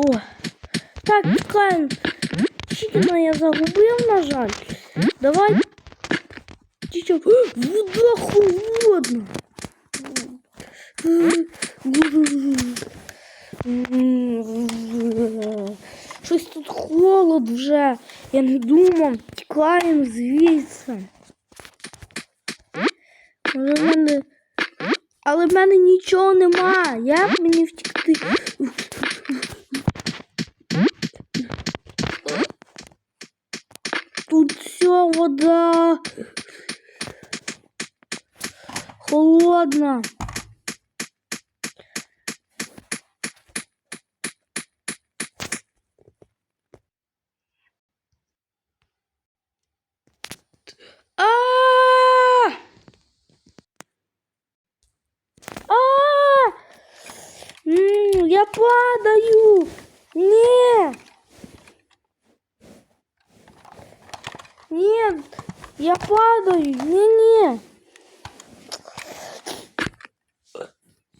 О! Так, чекаємо. Чікіна я загубив, на жаль. Давай. Тічо. Вода холодна. Щось тут холод вже. Я не думав. Тікаємо звідси. Може, в мене... Але в мене нічого нема. Як мені втікти? Все вода. Холодна. А! Я падаю. Нет, я падаю. Не-не.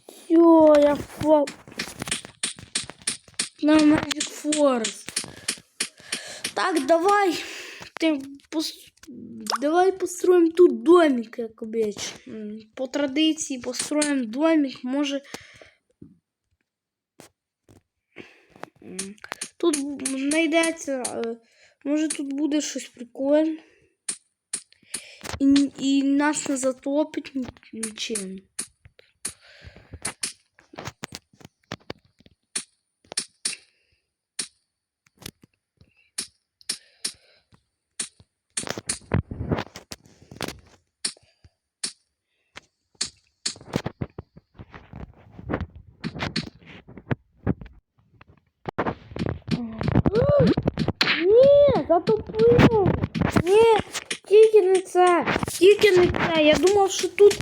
Все, я впал. На Magic Forest. Так, давай. Ты пос- Давай построим тут домик, як обіч. По традиції построїмо домик, може. Тут знайдеться. Може тут буде щось прикольне. І, і нас не затопить ні- нічим. Ні, затопило. Ні, тільки не це, тільки не це. Я думав, що тут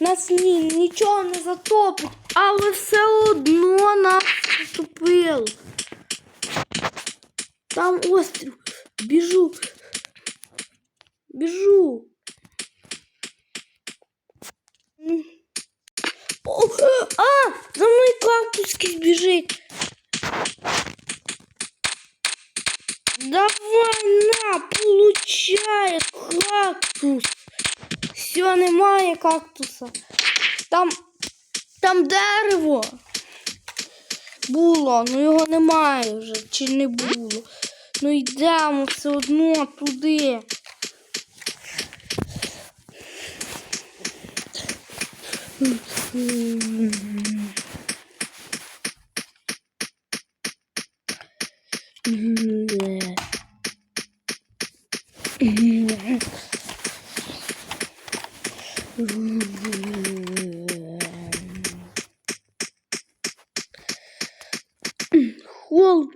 нас ні, нічого не затопить, але все одно нас затопило. Там острів. Біжу. Біжу. М. О, а, за мною кактус біжить. Давай на, Получай кактус. Все, немає кактуса. Там, там дерево було, ну його немає вже, чи не було. Ну йдемо все одно туди. Холод. World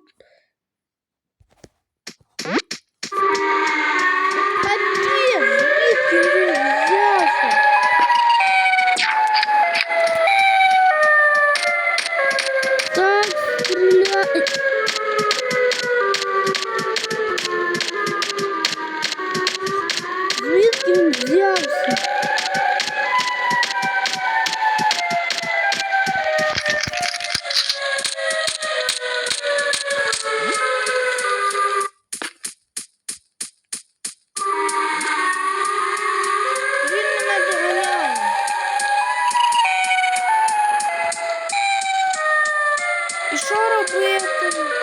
що робити?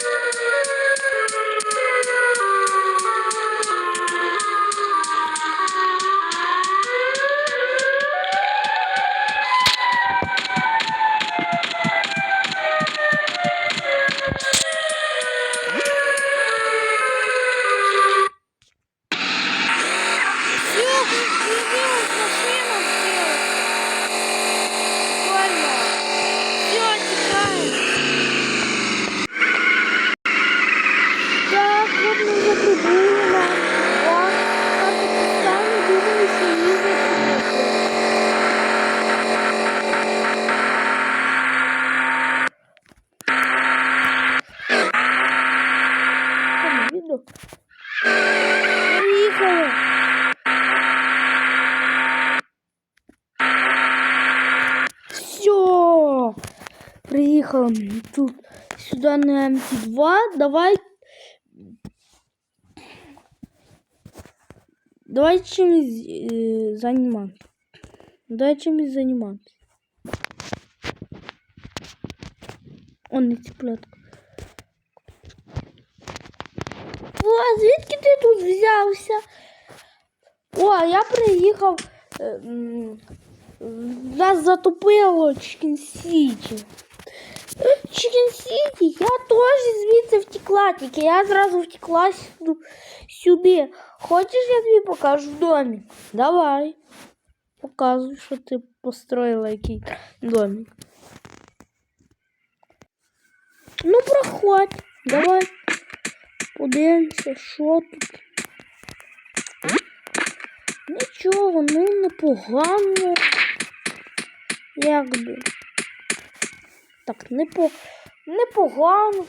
тут сюди на МТ2. Давай. Давай чимось е, займатися. Давай чимось займатися. Он не цыплятка. О, звідки ти тут взявся? О, я приїхав. е, м, Нас затопило Чікен Сіті. Чікен Сіті, я теж звідси втекла, тільки я зразу втекла сюди. Хочеш, я тобі покажу домик? Давай. Показуй, що ти построїла який домик. Ну, проходь. Давай. Подивимося, що тут. Нічого, ну непогано. Якби. Так, непо... непогано.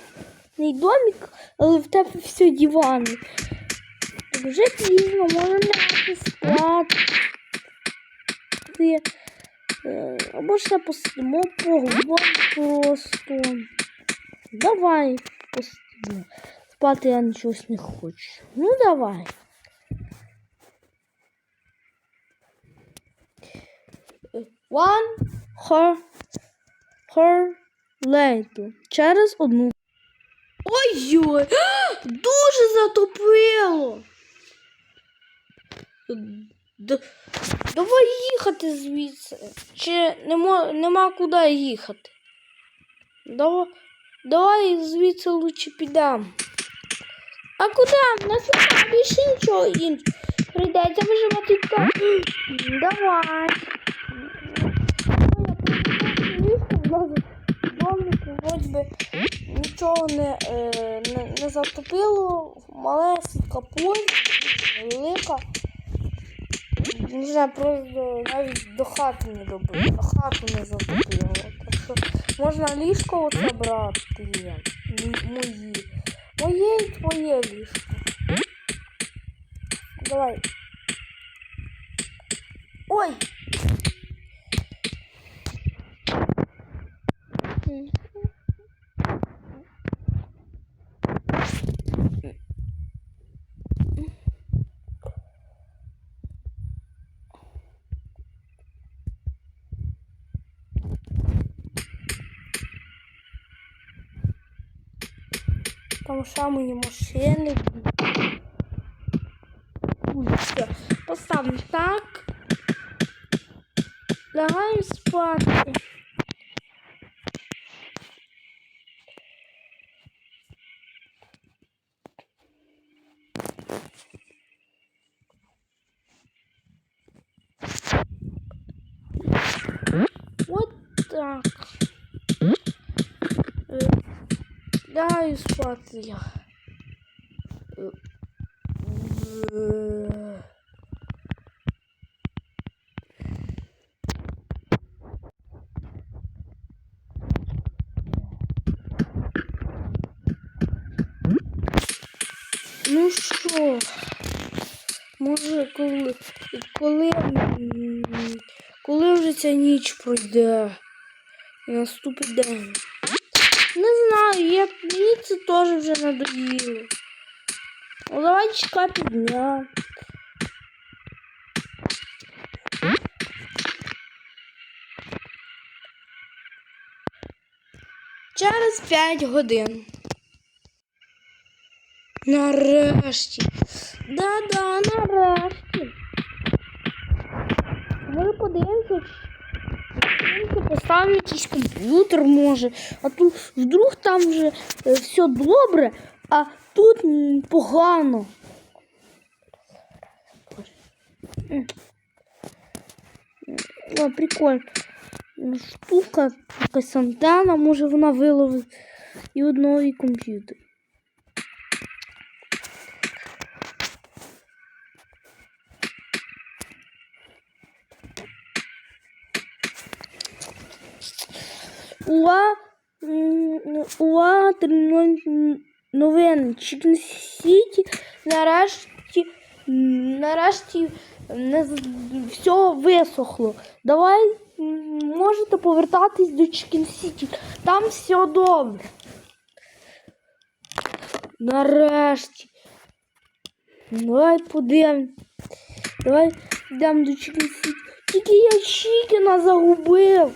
Не домик, але в тебе все дивани. Вже пізно, може лягти спати. Ти, е, Або ще посидимо, поговоримо просто. Давай посидимо. Спати я нічогось не хочу. Ну давай. One her, her later. Через одну. Ой-ой! Дуже затопило. Д- давай їхати звідси. Чи нема, нема куди їхати? Давай, давай звідси лучше підемо. А куди? Нас більше нічого іншого. Прийдеться виживати так. Давай. Вроді би нічого не, е, не, не затопило. Малесенька поле, велика. Не знаю, просто навіть до хати не добило, хату не затопило. Так що можна ліжко оце брати. Мої. Моє і твоє ліжко. Давай. Ой! Там самої машини. Ой, все. Поставимо так. Лягаємо спати. Вот так. Лягаю спати я. Ну що, може, коли, коли, коли вже ця ніч пройде наступить день? Не знаю, я, мені це теж вже надоїло. Ну, давай чекати дня. Через 5 годин. Нарешті. Да-да, нарешті. Може подивимося, чи поставимо якийсь комп'ютер, може. А тут вдруг там вже е, все добре, а тут погано. О, прикольно. Штука, якась антенна, може вона виловить і от новий комп'ютер. Уа, уа, новини. Чікен Сіті нарешті, нарешті не, все висохло. Давай можете повертатись до Чікен Сіті. Там все добре. Нарешті. Давай подивимось. Давай йдемо до Чікен Сіті. Тільки я Чікена загубив.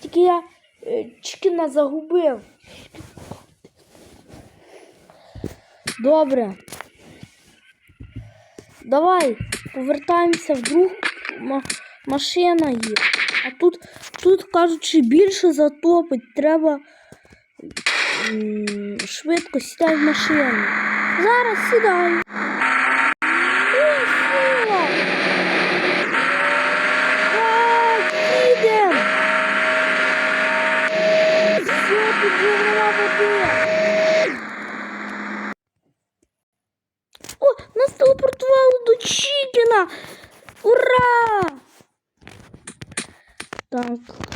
Тільки я е, загубив. Добре. Давай повертаємося в друг. Ма- машина є. А тут, тут кажучи, більше затопить. Треба швидко сідай в машину. Зараз сідай. Ой, сіла. Так, їдем. Джерела води. О, нас телепортувало до Чікена! Ура! Так.